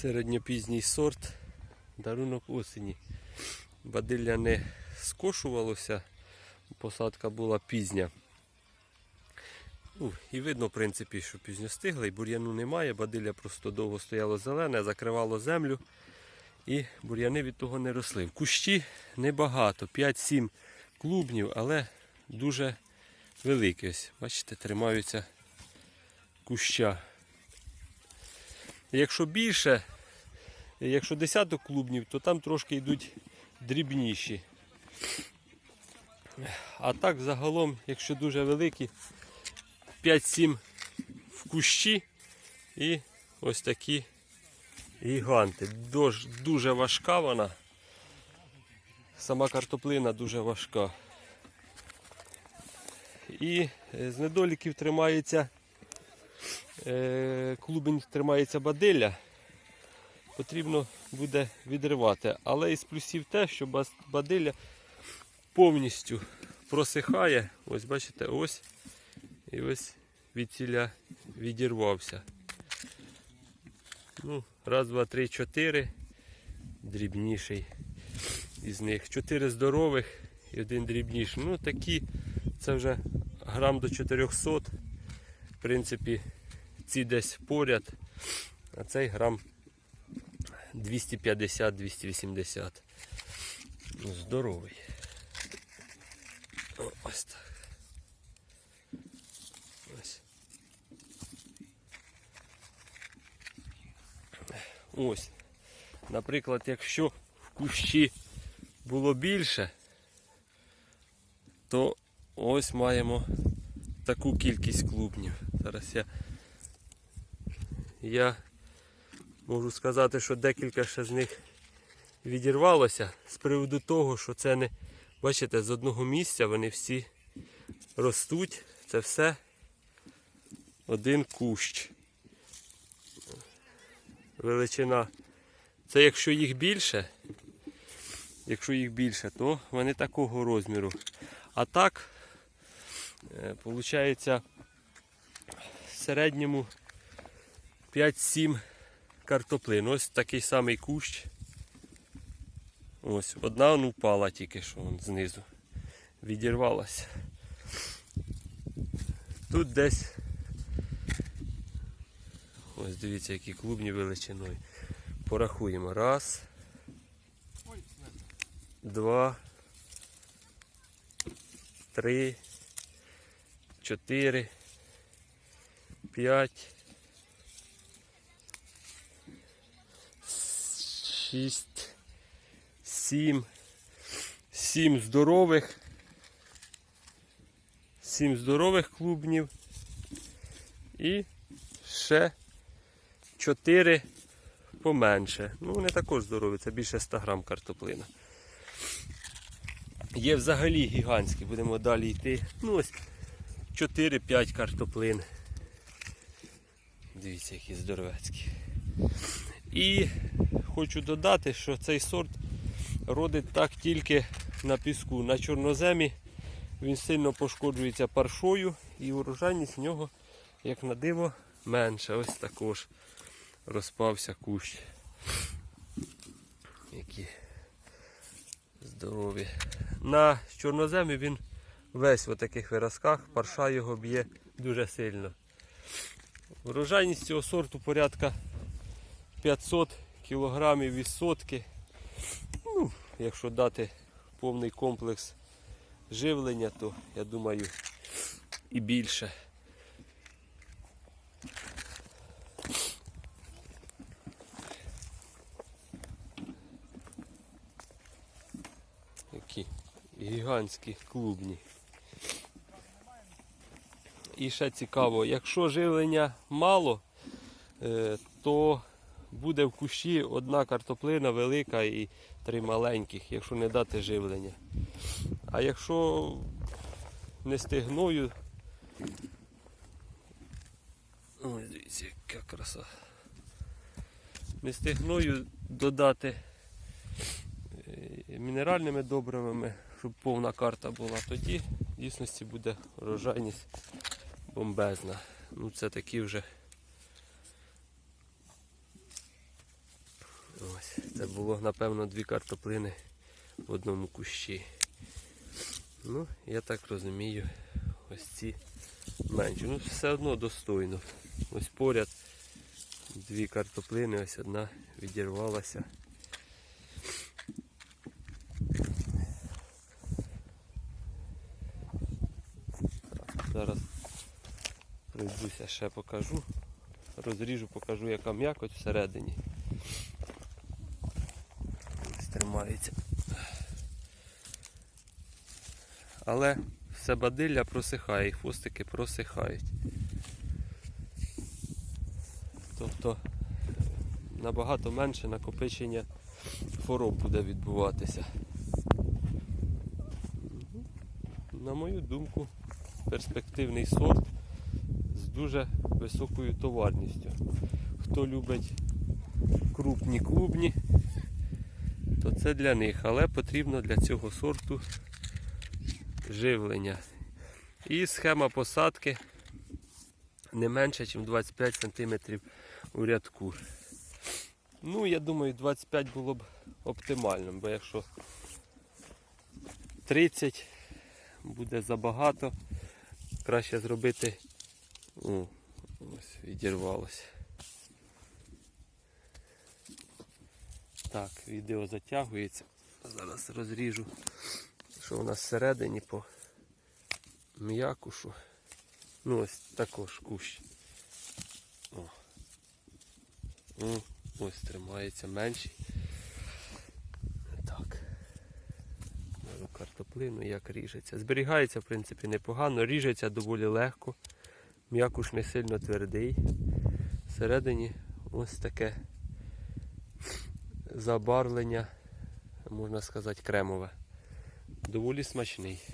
Середньопізній сорт, дарунок осені. Бадилля не скошувалося, посадка була пізня. Ну, і видно, в принципі, що пізньо стигли, бур'яну немає, бадилля просто довго стояло зелене, закривало землю, і бур'яни від того не росли. В кущі небагато, 5-7 клубнів, але дуже великі. Ось, бачите, тримаються куща. Якщо більше, якщо десяток клубнів, то там трошки йдуть дрібніші. А так загалом, якщо дуже великі, 5-7 в кущі і ось такі гіганти. Дуже, важка вона. Сама картоплина дуже важка. І з недоліків тримається клубень тримається бадилля, потрібно буде відривати. Але із плюсів те, що бадилля повністю просихає. Ось бачите, ось і ось від ціля відірвався. Ну, раз, два, три, чотири. Дрібніший із них. Чотири здорових і один дрібніший. Ну такі, це вже грам до 400. В принципі, ці десь поряд, а цей грам 250-280. Ну, здоровий. Ось так. Ось. Ось. Наприклад, якщо в кущі було більше, то ось маємо таку кількість клубнів. Зараз я, я можу сказати, що декілька ще з них відірвалося з приводу того, що це не, бачите, з одного місця вони всі ростуть. Це все один кущ. Величина. Це якщо їх більше, якщо їх більше, то вони такого розміру. А так, виходить, в середньому 5-7 картоплин. Ось такий самий кущ. Ось, одна он упала тільки що вон знизу. Відірвалася. Тут десь. Ось дивіться, які клубні величиною. Порахуємо. Раз. Два. Три. Чотири. П'ять. Шість. Сім. Сім здорових. Сім здорових клубнів. І ще чотири поменше. Ну, вони також здорові, це більше 100 грам картоплина. Є взагалі гігантські, будемо далі йти. Ну ось 4-5 картоплин. Дивіться, які здоровецькі. І хочу додати, що цей сорт родить так тільки на піску. На чорноземі він сильно пошкоджується паршою і урожайність в нього, як на диво, менше. Ось також розпався кущ. Які здорові. На чорноземі він весь в таких виразках, парша його б'є дуже сильно. Урожайність цього сорту порядка 500 кілограмів із сотки. Ну, якщо дати повний комплекс живлення, то я думаю і більше. Які гігантські клубні. І ще цікаво, якщо живлення мало, е, то буде в кущі одна картоплина велика і три маленьких, якщо не дати живлення. А якщо не стигною, ось дивіться, яка краса. Не стигною додати е, мінеральними добривами, щоб повна карта була, тоді в дійсності буде врожайність бомбезна. Ну це такі вже Ось, це було, напевно, дві картоплини в одному кущі. Ну, я так розумію, ось ці менші. Ну, все одно достойно. Ось поряд дві картоплини, ось одна відірвалася. Зараз пройдуся ще покажу. Розріжу, покажу, яка м'якоть всередині. Ось. Але все бадилля просихає, і хвостики просихають. Тобто набагато менше накопичення хвороб буде відбуватися. На мою думку, перспективний сорт з дуже високою товарністю. Хто любить крупні клубні, це для них, але потрібно для цього сорту живлення. І схема посадки не менше, ніж 25 см у рядку. Ну, я думаю, 25 було б оптимальним, бо якщо 30 буде забагато, краще зробити. О, ось відірвалося. Так, відео затягується. Зараз розріжу, що у нас всередині по м'якушу. Ну ось також кущ. О. О, ось тримається менший. Так. Картоплину, як ріжеться. Зберігається, в принципі, непогано, ріжеться доволі легко. М'якуш не сильно твердий. Всередині ось таке забарвлення, можна сказати, кремове. Доволі смачний.